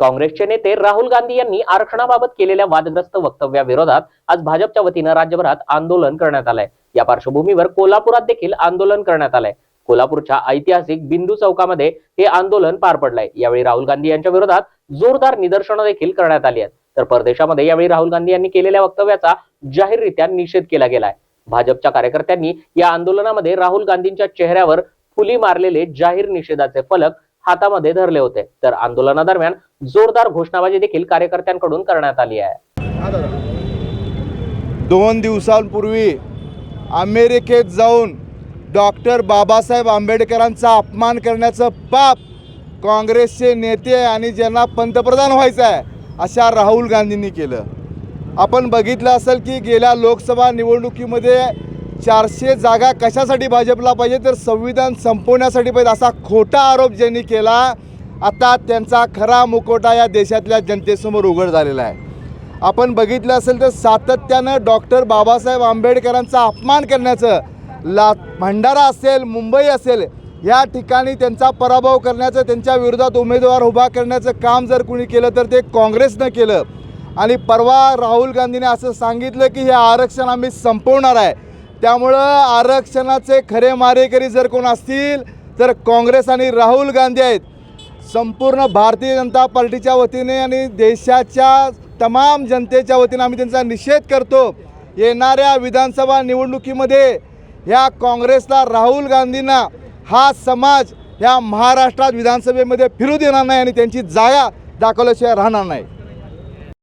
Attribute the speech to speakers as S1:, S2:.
S1: काँग्रेसचे नेते राहुल गांधी यांनी आरक्षणाबाबत केलेल्या वादग्रस्त वक्तव्याविरोधात आज भाजपच्या वतीनं राज्यभरात आंदोलन करण्यात आलंय. या पार्श्वभूमीवर कोल्हापुरात देखील आंदोलन करण्यात आलंय. कोल्हापूरच्या ऐतिहासिक बिंदू चौकामध्ये हे आंदोलन पार पडलंय. यावेळी राहुल गांधी यांच्या विरोधात जोरदार निदर्शनं देखील करण्यात आली आहेत. तर परदेशामध्ये यावेळी राहुल गांधी यांनी केलेल्या वक्तव्याचा जाहीररित्या निषेध केला गेलाय. भाजपच्या कार्यकर्त्यांनी या आंदोलनामध्ये राहुल गांधींच्या चेहऱ्यावर फुली मारलेले जाहीर निषेधाचे फलक हातामध्ये धरले होते. तर आंदोलनादरम्यान जोरदार घोषणाबाजी देखील कार्यकर्त्यांकडून करण्यात आली आहे.
S2: दोन दिवसांपूर्वी अमेरिकेत जाऊन डॉक्टर बाबासाहेब आंबेडकरांचा अपमान करण्याचं पाप काँग्रेसचे नेते आणि ज्यांना पंतप्रधान व्हायचं आहे अशा राहुल गांधींनी केलं. आपण बघितलं असेल की गेल्या लोकसभा निवडणुकीमध्ये चारशे जागा कशासाठी भाजपला पाहिजे तर संविधान संपवण्यासाठी पाहिजे असा खोटा आरोप ज्यांनी केला आता त्यांचा खरा मुकोटा या देशातल्या जनतेसमोर उघड झालेला आहे. आपण बघितलं असेल तर सातत्यानं डॉक्टर बाबासाहेब आंबेडकरांचा अपमान करण्याचं ला भंडारा असेल मुंबई असेल या ठिकाणी त्यांचा पराभव करण्याचं त्यांच्या विरोधात उमेदवार उभा करण्याचं काम जर कुणी केलं तर ते काँग्रेसनं केलं. आणि परवा राहुल गांधीने असं सांगितलं की हे आरक्षण आम्ही संपवणार आहे. त्यामुळं आरक्षणाचे खरे मारेकरी जर कोण असतील तर काँग्रेस आणि राहुल गांधी आहेत. संपूर्ण भारतीय जनता पार्टीच्या वतीने आणि देशाच्या तमाम जनतेच्या वतीने आम्ही त्यांचा निषेध करतो. येणाऱ्या विधानसभा निवडणुकीमध्ये ह्या काँग्रेसला राहुल गांधींना हा समाज ह्या महाराष्ट्रात विधानसभेमध्ये फिरू देणार नाही आणि त्यांची जागा दाखवल्याशिवाय राहणार नाही.